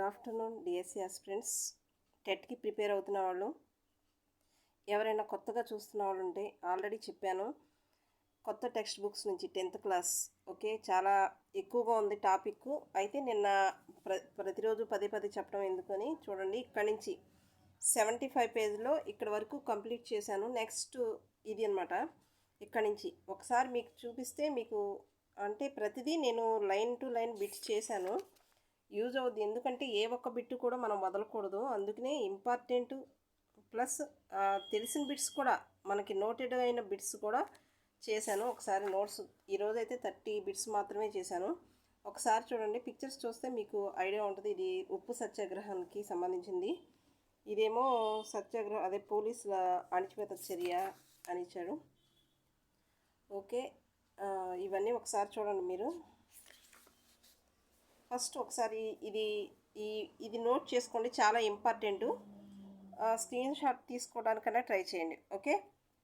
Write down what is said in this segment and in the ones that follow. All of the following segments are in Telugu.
గుడ్ ఆఫ్టర్నూన్ డిఎస్సి ఆస్పిరెంట్స్ టెట్కి ప్రిపేర్ అవుతున్న వాళ్ళు ఎవరైనా కొత్తగా చూస్తున్న వాళ్ళు ఉంటే ఆల్రెడీ చెప్పాను. కొత్త టెక్స్ట్ బుక్స్ నుంచి టెన్త్ క్లాస్ ఓకే చాలా ఎక్కువగా ఉంది టాపిక్ అయితే నిన్న ప్ర ప్రతిరోజు పదే పదే చెప్పడం ఎందుకని చూడండి. ఇక్కడ నుంచి సెవెంటీ ఫైవ్ పేజ్లో ఇక్కడ వరకు కంప్లీట్ చేశాను. నెక్స్ట్ ఇది అనమాట ఇక్కడ నుంచి ఒకసారి మీకు చూపిస్తే మీకు అంటే ప్రతిదీ నేను లైన్ టు లైన్ బిట్ చేశాను. యూజ్ అవుద్ది. ఎందుకంటే ఏ ఒక్క బిట్టు కూడా మనం వదలకూడదు. అందుకనే ఇంపార్టెంట్. ప్లస్ తెలిసిన బిట్స్ కూడా మనకి నోటెడ్ అయిన బిట్స్ కూడా చేశాను. ఒకసారి నోట్స్ ఈరోజు అయితే థర్టీ బిట్స్ మాత్రమే చేశాను. ఒకసారి చూడండి పిక్చర్స్ చూస్తే మీకు ఐడియా ఉంటుంది. ఇది ఉప్పు సత్యాగ్రహానికి సంబంధించింది. ఇదేమో సత్యాగ్రహం అదే పోలీసుల అణిచివేత చర్య అని ఇచ్చాడు. ఓకే ఇవన్నీ ఒకసారి చూడండి మీరు. ఫస్ట్ ఒకసారి ఇది ఈ ఇది నోట్ చేసుకోండి చాలా ఇంపార్టెంట్. స్క్రీన్ షాట్ తీసుకోవడానికైనా ట్రై చేయండి ఓకే?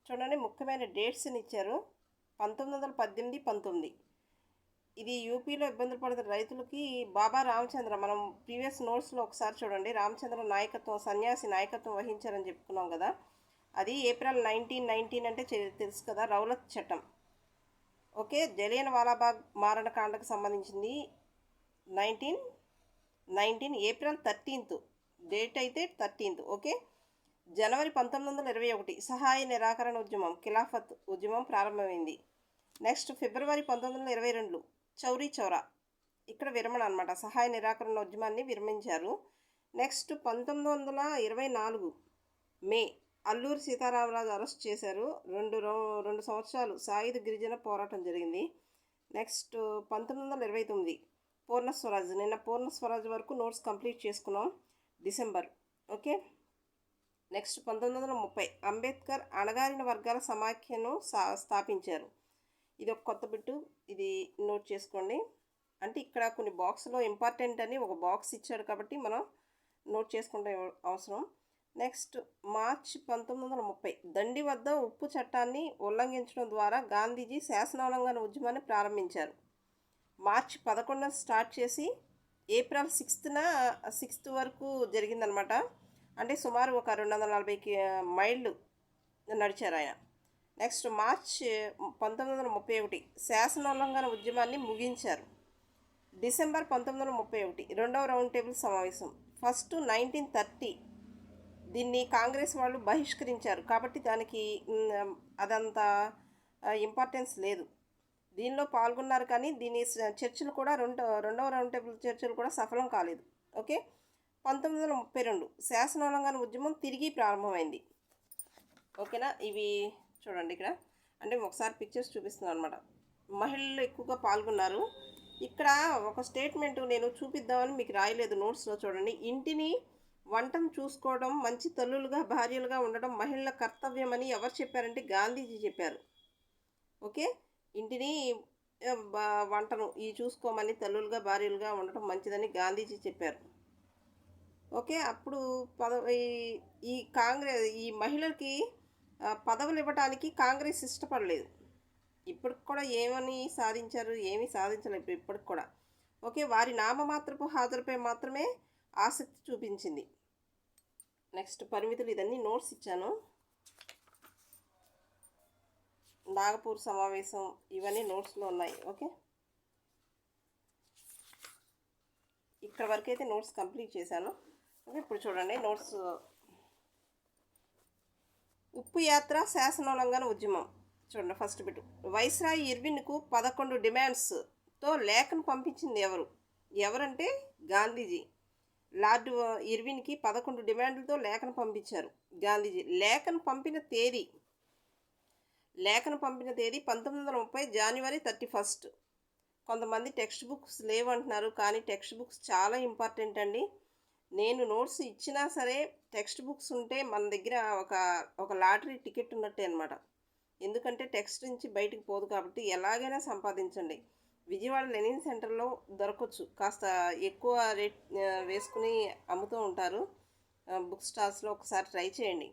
చూడండి ముఖ్యమైన డేట్స్ని ఇచ్చారు పంతొమ్మిది వందల పద్దెనిమిది పంతొమ్మిది. ఇది యూపీలో ఇబ్బందులు పడుతున్న రైతులకి బాబా రామచంద్ర మనం ప్రీవియస్ నోట్స్లో ఒకసారి చూడండి రామచంద్ర నాయకత్వం సన్యాసి నాయకత్వం వహించారని చెప్పుకున్నాం కదా? అది ఏప్రిల్ నైన్టీన్ నైన్టీన్ అంటే తెలుసు కదా రౌలత్ చట్టం. ఓకే? జలియన్ వాలాబాగ్ మారణకాండకు సంబంధించింది. Nineteen nineteen April thirteenth date అయితే థర్టీన్త్ ఓకే? జనవరి పంతొమ్మిది వందల ఇరవై ఒకటి సహాయ నిరాకరణ ఉద్యమం ఖిలాఫత్ ఉద్యమం ప్రారంభమైంది. నెక్స్ట్ ఫిబ్రవరి పంతొమ్మిది వందల ఇరవై రెండు చౌరీ చౌరా ఇక్కడ విరమణ అనమాట సహాయ నిరాకరణ ఉద్యమాన్ని విరమించారు. నెక్స్ట్ పంతొమ్మిది వందల ఇరవై నాలుగు మే అల్లూరి సీతారామరాజు అరెస్ట్ చేశారు. రెండు రెండు సంవత్సరాలు సాయుధ గిరిజన పోరాటం జరిగింది. నెక్స్ట్ పంతొమ్మిది వందల ఇరవై తొమ్మిది పూర్ణ స్వరాజ్. నిన్న పూర్ణ స్వరాజ్ వరకు నోట్స్ కంప్లీట్ చేసుకున్నాం డిసెంబర్. ఓకే? నెక్స్ట్ పంతొమ్మిది వందల ముప్పై అంబేద్కర్ అణగారిన వర్గాల సమాఖ్యను సా స్థాపించారు. ఇది ఒక కొత్త బిట్టు. ఇది నోట్ చేసుకోండి. అంటే ఇక్కడ కొన్ని బాక్స్లో ఇంపార్టెంట్ అని ఒక బాక్స్ ఇచ్చాడు కాబట్టి మనం నోట్ చేసుకుంటే అవసరం. నెక్స్ట్ మార్చ్ పంతొమ్మిది వందల ముప్పై దండి వద్ద ఉప్పు చట్టాన్ని ఉల్లంఘించడం ద్వారా గాంధీజీ శాసనోల్లంఘన ఉద్యమాన్ని ప్రారంభించారు. మార్చ్ పదకొండున స్టార్ట్ చేసి ఏప్రిల్ సిక్స్త్న సిక్స్త్ వరకు జరిగిందనమాట అంటే సుమారు ఒక రెండు వందల నలభై మైళ్ళు నడిచారు ఆయన. నెక్స్ట్ మార్చ్ పంతొమ్మిది వందల ముప్పై ఒకటి శాసనోల్లంఘన ఉద్యమాన్ని ముగించారు. డిసెంబర్ పంతొమ్మిది వందల ముప్పై ఒకటి రెండవ రౌండ్ టేబుల్ సమావేశం. ఫస్ట్ నైన్టీన్ థర్టీ దీన్ని కాంగ్రెస్ వాళ్ళు బహిష్కరించారు. కాబట్టి దానికి అదంత ఇంపార్టెన్స్ లేదు. దీనిలో పాల్గొన్నారు కానీ దీని చర్చలు కూడా రెండు రెండవ రౌండ్ టేబుల్ చర్చలు కూడా సఫలం కాలేదు. ఓకే? పంతొమ్మిది వందల ముప్పై రెండు శాసనోల్లంఘన ఉద్యమం తిరిగి ప్రారంభమైంది. ఓకేనా? ఇవి చూడండి ఇక్కడ. అంటే ఒకసారి పిక్చర్స్ చూపిస్తున్నాను అనమాట మహిళలు ఎక్కువగా పాల్గొన్నారు. ఇక్కడ ఒక స్టేట్మెంట్ నేను చూపిద్దామని మీకు రాయలేదు నోట్స్లో చూడండి. ఇంటిని వంటం చూసుకోవడం మంచి తల్లులుగా భార్యలుగా ఉండడం మహిళల కర్తవ్యమని ఎవరు చెప్పారంటే గాంధీజీ చెప్పారు. ఓకే? ఇంటిని వంటను ఈ చూసుకోమని తల్లులుగా భార్యలుగా ఉండటం మంచిదని గాంధీజీ చెప్పారు. ఓకే అప్పుడు పద ఈ కాంగ్రెస్ ఈ మహిళలకి పదవులు ఇవ్వడానికి కాంగ్రెస్ ఇష్టపడలేదు. ఇప్పటికి కూడా ఏమని సాధించారు ఏమీ సాధించలేదు ఇప్పటికి కూడా. ఓకే వారి నామమాత్రపు హాజరుపై మాత్రమే ఆసక్తి చూపించింది. నెక్స్ట్ పరిమితులు ఇదన్నీ నోట్స్ ఇచ్చాను. నాగపూర్ సమావేశం ఇవన్నీ నోట్స్లో ఉన్నాయి ఓకే? ఇక్కడ వరకు అయితే నోట్స్ కంప్లీట్ చేశాను. ఓకే ఇప్పుడు చూడండి నోట్స్. ఉప్పు యాత్ర శాసనోల్లంఘన ఉద్యమం. చూడండి ఫస్ట్ బిట్. వైస్రాయ్ ఇర్విన్కు పదకొండు డిమాండ్స్తో లేఖను పంపించింది ఎవరు? ఎవరంటే గాంధీజీ. లార్డ్ ఇర్విన్కి పదకొండు డిమాండ్లతో లేఖను పంపించారు గాంధీజీ. లేఖను పంపిన తేదీ లేఖను పంపిన తేదీ పంతొమ్మిది వందల ముప్పై జనవరి థర్టీ ఫస్ట్. కొంతమంది టెక్స్ట్ బుక్స్ లేవంటున్నారు కానీ టెక్స్ట్ బుక్స్ చాలా ఇంపార్టెంట్ అండి. నేను నోట్స్ ఇచ్చినా సరే టెక్స్ట్ బుక్స్ ఉంటే మన దగ్గర ఒక ఒక లాటరీ టికెట్ ఉన్నట్టే అనమాట ఎందుకంటే టెక్స్ట్ నుంచి బయటికి పోదు కాబట్టి ఎలాగైనా సంపాదించండి. విజయవాడ లెనిన్ సెంటర్లో దొరకవచ్చు కాస్త ఎక్కువ రేట్ వేసుకుని అమ్ముతూ ఉంటారు. బుక్ స్టాల్స్లో ఒకసారి ట్రై చేయండి.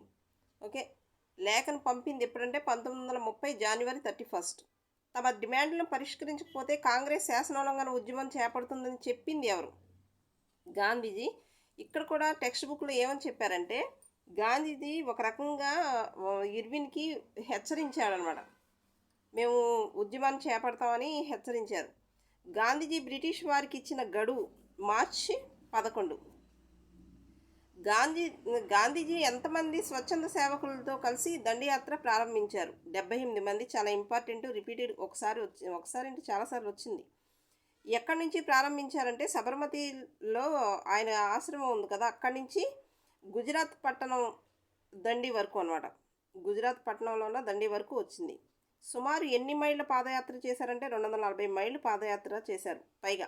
ఓకే? లేఖను పంపింది ఎప్పుడంటే పంతొమ్మిది వందల ముప్పై జనవరి థర్టీ ఫస్ట్. తమ డిమాండ్లను పరిష్కరించకపోతే కాంగ్రెస్ శాసనోల్లంఘన ఉద్యమం చేపడుతుందని చెప్పింది ఎవరు? గాంధీజీ. ఇక్కడ కూడా టెక్స్ట్ బుక్లో ఏమని చెప్పారంటే గాంధీజీ ఒక రకంగా ఇర్విన్కి హెచ్చరించాడనమాట. మేము ఉద్యమాన్ని చేపడతామని హెచ్చరించారు. గాంధీజీ బ్రిటిష్ వారికి ఇచ్చిన గడువు మార్చి పదకొండు. గాంధీ గాంధీజీ ఎంతమంది స్వచ్ఛంద సేవకులతో కలిసి దండయాత్ర ప్రారంభించారు? డెబ్బై ఎనిమిది మంది చాలా ఇంపార్టెంట్ రిపీటెడ్ ఒకసారి వచ్చి ఒకసారి అంటే చాలాసార్లు వచ్చింది. ఎక్కడి నుంచి ప్రారంభించారంటే సబర్మతిలో ఆయన ఆశ్రమం ఉంది కదా అక్కడి నుంచి గుజరాత్ పట్టణం దండి వరకు అనమాట గుజరాత్ పట్టణంలో ఉన్న దండి వరకు వచ్చింది. సుమారు ఎన్ని మైళ్ళ పాదయాత్ర చేశారంటే రెండు వందల నలభై మైళ్ళు పాదయాత్ర చేశారు పైగా.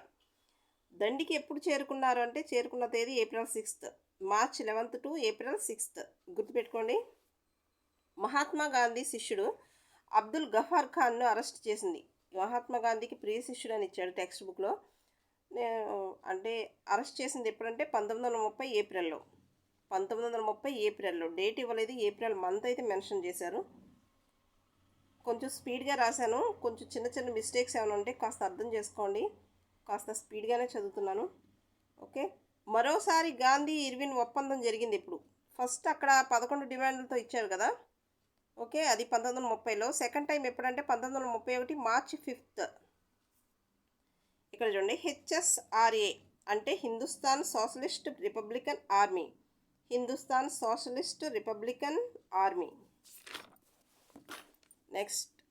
దండికి ఎప్పుడు చేరుకున్నారు అంటే చేరుకున్న తేదీ April sixth. March eleventh to April sixth. గుర్తుపెట్టుకోండి. మహాత్మా గాంధీ శిష్యుడు అబ్దుల్ గఫార్ ఖాన్ను అరెస్ట్ చేసింది. మహాత్మా గాంధీకి ప్రియ శిష్యుడు అని ఇచ్చాడు టెక్స్ట్ బుక్లో నేను అంటే అరెస్ట్ చేసింది ఎప్పుడంటే పంతొమ్మిది వందల ముప్పై ఏప్రిల్లో. పంతొమ్మిది వందల ముప్పై ఏప్రిల్లో. డేట్ ఇవ్వలేదు ఏప్రిల్ మంత్ అయితే మెన్షన్ చేశారు. కొంచెం స్పీడ్గా రాశాను. కొంచెం చిన్న చిన్న మిస్టేక్స్ ఏమైనా ఉంటే కాస్త అర్థం చేసుకోండి. కాస్త స్పీడ్గానే చదువుతున్నాను. ఓకే? మరోసారి గాంధీ ఇర్విన్ ఒప్పందం జరిగింది ఇప్పుడు. ఫస్ట్ అక్కడ పదకొండు డిమాండ్లతో ఇచ్చారు కదా? ఓకే? అది పంతొమ్మిది వందల ముప్పైలో. సెకండ్ టైం ఎప్పుడంటే పంతొమ్మిది వందల ముప్పై ఒకటి మార్చి ఫిఫ్త్. ఇక్కడ చూడండి. హెచ్ఎస్ఆర్ఏ అంటే Hindustan socialist republican army. Hindustan socialist republican army. Next.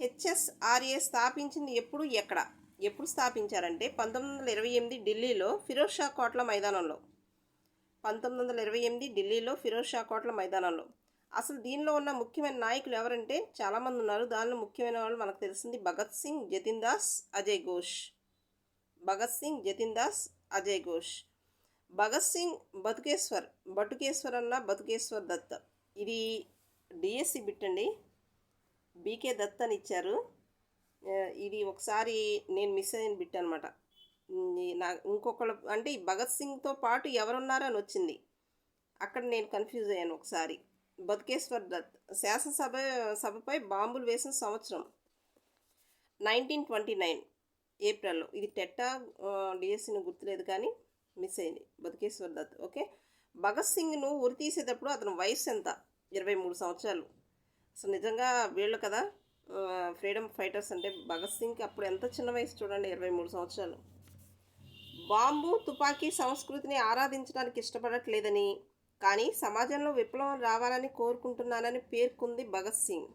HSRA స్థాపించింది ఎప్పుడు? ఎక్కడ? ఎప్పుడు స్థాపించారంటే పంతొమ్మిది వందల ఇరవై ఎనిమిది ఢిల్లీలో ఫిరోజ్ షా కోట్ల మైదానంలో. పంతొమ్మిది వందల ఇరవై ఎనిమిది ఢిల్లీలో ఫిరోజ్ షా కోట్ల మైదానంలో. అసలు దీనిలో ఉన్న ముఖ్యమైన నాయకులు ఎవరంటే చాలామంది ఉన్నారు. దానిలో ముఖ్యమైన వాళ్ళు మనకు తెలిసింది భగత్ సింగ్ జతిన్ దాస్ అజయ్ ఘోష్. భగత్ సింగ్ జతిన్ దాస్ అజయ్ ఘోష్. భగత్ సింగ్ బతుకేశ్వర్ బటుకేశ్వర్ అన్న బతుకేశ్వర్ దత్ ఇది డిఎస్సి బిట్ అండి. బీకే దత్ అని ఇచ్చారు. ఇది ఒకసారి నేను మిస్ అయిన బిట్ అనమాట నా ఇంకొకళ్ళు అంటే ఈ భగత్ సింగ్తో పాటు ఎవరున్నారు అని వచ్చింది. అక్కడ నేను కన్ఫ్యూజ్ అయ్యాను ఒకసారి. బతుకేశ్వర్ దత్ శాసనసభ సభపై బాంబులు వేసిన సంవత్సరం నైన్టీన్ ట్వంటీ నైన్ ఏప్రిల్లో. ఇది టెట్టా డిఎస్సీని గుర్తులేదు కానీ మిస్ అయింది బతుకేశ్వర్ దత్ ఓకే? భగత్ సింగ్ను ఉరి తీసేటప్పుడు అతని వయసు ఎంత? ఇరవై మూడు సంవత్సరాలు. అసలు నిజంగా వీళ్ళు కదా ఫ్రీడమ్ ఫైటర్స్ అంటే భగత్ సింగ్కి అప్పుడు ఎంత చిన్న వయసు చూడండి ఇరవై మూడు సంవత్సరాలు. బాంబు తుపాకీ సంస్కృతిని ఆరాధించడానికి ఇష్టపడట్లేదని కానీ సమాజంలో విప్లవం రావాలని కోరుకుంటున్నానని పేర్కొంది భగత్ సింగ్.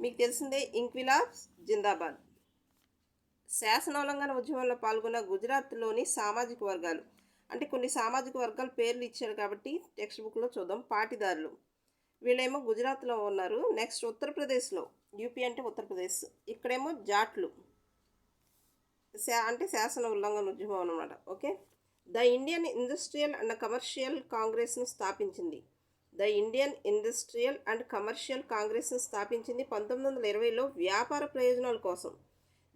మీకు తెలిసిందే ఇంక్విలాబ్ జిందాబాద్. శాసనోల్లంఘన ఉద్యమంలో పాల్గొన్న గుజరాత్లోని సామాజిక వర్గాలు. అంటే కొన్ని సామాజిక వర్గాలు పేర్లు ఇచ్చారు కాబట్టి టెక్స్ట్ బుక్లో చూద్దాం పాటిదారులు. వీళ్ళేమో గుజరాత్లో ఉన్నారు నెక్స్ట్ ఉత్తరప్రదేశ్లో. యూపీ అంటే ఉత్తరప్రదేశ్. ఇక్కడేమో జాట్లు. శా అంటే శాసన ఉల్లంఘన ఉద్యమం అనమాట okay? The Indian industrial and commercial కాంగ్రెస్ను స్థాపించింది. The Indian industrial and commercial కాంగ్రెస్ను స్థాపించింది పంతొమ్మిది వందల ఇరవైలో వ్యాపార ప్రయోజనాల కోసం.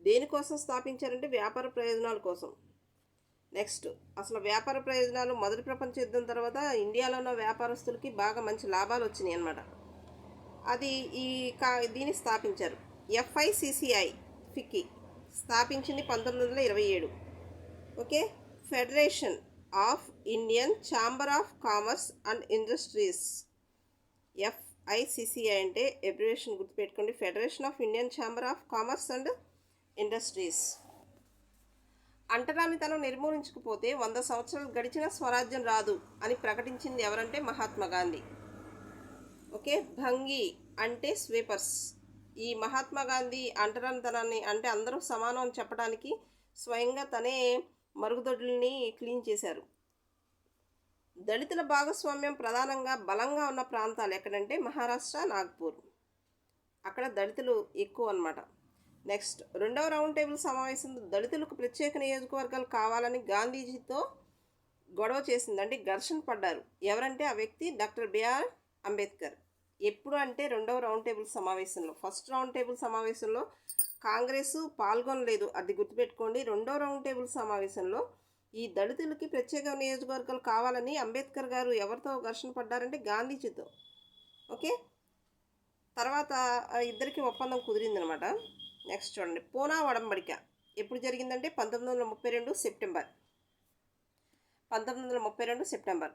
దేనికోసం స్థాపించారంటే వ్యాపార ప్రయోజనాల కోసం. నెక్స్ట్ అసలు వ్యాపార ప్రయోజనాలు మొదటి ప్రపంచ యుద్ధం తర్వాత ఇండియాలో ఉన్న వ్యాపారస్తులకి బాగా మంచి లాభాలు వచ్చినాయి అన్నమాట అది ఈ కా దీన్ని స్థాపించారు. ఎఫ్ఐసిసిఐ ఫిక్కి స్థాపించింది పంతొమ్మిది వందల ఇరవై ఏడు. Okay? Federation of Indian chamber of commerce and industries. FICCI అంటే ఎబ్రివేషన్ గుర్తుపెట్టుకోండి. Federation of Indian chamber of commerce and industries. అంటరానితనం నిర్మూలించకపోతే వంద సంవత్సరాలు గడిచిన స్వరాజ్యం రాదు అని ప్రకటించింది ఎవరంటే మహాత్మా గాంధీ. ఓకే? భంగి అంటే స్వీపర్స్. ఈ మహాత్మా గాంధీ అంటరానితనాన్ని అంటే అందరూ సమానం అని చెప్పడానికి స్వయంగా తనే మరుగుదొడ్లని క్లీన్ చేశారు. దళితుల భాగస్వామ్యం ప్రధానంగా బలంగా ఉన్న ప్రాంతాలు ఎక్కడంటే మహారాష్ట్ర నాగ్పూర్. అక్కడ దళితులు ఎక్కువ అన్నమాట. నెక్స్ట్ రెండవ రౌండ్ టేబుల్ సమావేశంలో దళితులకు ప్రత్యేక నియోజకవర్గాలు కావాలని గాంధీజీతో గొడవ చేసింది. అంటే ఘర్షణ పడ్డారు. ఎవరంటే ఆ వ్యక్తి డాక్టర్ బిఆర్ అంబేద్కర్. ఎప్పుడు అంటే రెండవ రౌండ్ టేబుల్ సమావేశంలో ఫస్ట్ రౌండ్ టేబుల్ సమావేశంలో కాంగ్రెస్ పాల్గొనలేదు. అది గుర్తుపెట్టుకోండి రెండో రౌండ్ టేబుల్ సమావేశంలో ఈ దళితులకి ప్రత్యేక నియోజకవర్గాలు కావాలని అంబేద్కర్ గారు ఎవరితో ఘర్షణ పడ్డారంటే గాంధీజీతో. ఓకే? తర్వాత ఇద్దరికి ఒప్పందం కుదిరిందనమాట. నెక్స్ట్ చూడండి. పూనా వడంబడిక. ఎప్పుడు జరిగిందంటే పంతొమ్మిది వందల ముప్పై రెండు సెప్టెంబర్. పంతొమ్మిది వందల ముప్పై రెండు సెప్టెంబర్.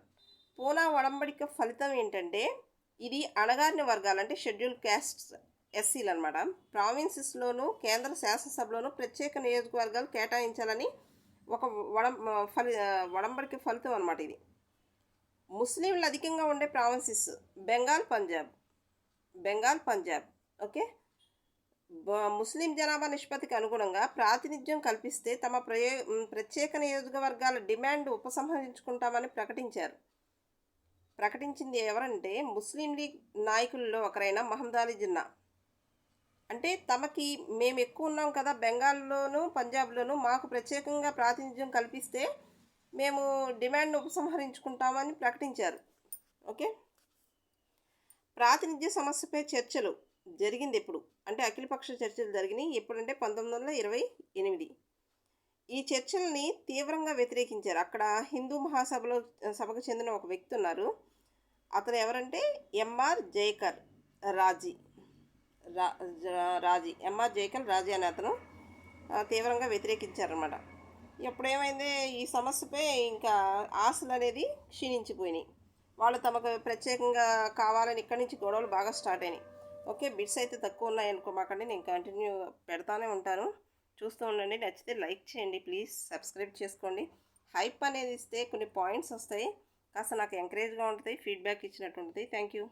పూనా ఒడంబడిక ఫలితం ఏంటంటే ఇది అణగారిన వర్గాలు అంటే షెడ్యూల్ క్యాస్ట్స్ ఎస్సీలు అనమాట ప్రావిన్సెస్లోను కేంద్ర శాసనసభలోను ప్రత్యేక నియోజకవర్గాలు కేటాయించాలని ఒక వడం ఫలి వడంబడిక ఫలితం అనమాట ఇది. ముస్లింలు అధికంగా ఉండే ప్రావిన్సెస్ బెంగాల్ పంజాబ్. బెంగాల్ పంజాబ్. ఓకే? బ- ముస్లిం జనాభా నిష్పత్తికి అనుగుణంగా ప్రాతినిధ్యం కల్పిస్తే తమ ప్రయో ప్రత్యేక నియోజకవర్గాల డిమాండ్ ఉపసంహరించుకుంటామని ప్రకటించారు. ప్రకటించింది ఎవరంటే ముస్లిం లీగ్ నాయకుల్లో ఒకరైన మహమ్మద్ అలీ జిన్నా. అంటే తమకి మేము ఎక్కువ ఉన్నాం కదా బెంగాల్లోనూ పంజాబ్లోనూ మాకు ప్రత్యేకంగా ప్రాతినిధ్యం కల్పిస్తే మేము డిమాండ్ను ఉపసంహరించుకుంటామని ప్రకటించారు. ఓకే? ప్రాతినిధ్య సమస్యపై చర్చలు జరిగింది ఎప్పుడు అంటే అఖిలపక్ష చర్చలు జరిగినాయి. ఎప్పుడంటే పంతొమ్మిది వందల ఇరవై ఎనిమిది. ఈ చర్చల్ని తీవ్రంగా వ్యతిరేకించారు. అక్కడ హిందూ మహాసభలో సభకు చెందిన ఒక వ్యక్తి ఉన్నారు. అతను ఎవరంటే ఎంఆర్ జైకర్ రాజీ. రా రాజీ. ఎంఆర్ జైకర్ రాజీ అనే అతను తీవ్రంగా వ్యతిరేకించారనమాట ఇప్పుడు ఏమైంది ఈ సమస్యపై ఇంకా ఆశలు అనేది క్షీణించిపోయినాయి. వాళ్ళు తమకు ప్రత్యేకంగా కావాలని ఇక్కడి నుంచి గొడవలు బాగా స్టార్ట్ అయినాయి. ఓకే బిట్స్ అయితే తక్కువ ఉన్నాయి అనుకోమాకండి నేను కంటిన్యూ పెడతానే ఉంటాను. చూస్తూ ఉండండి నచ్చితే లైక్ చేయండి ప్లీజ్ సబ్స్క్రైబ్ చేసుకోండి. హైప్ అనేది ఇస్తే కొన్ని పాయింట్స్ వస్తాయి. కాస్త నాకు ఎంకరేజ్గా ఉంటుంది ఫీడ్బ్యాక్ ఇచ్చినట్టు ఉంటుంది. Thank you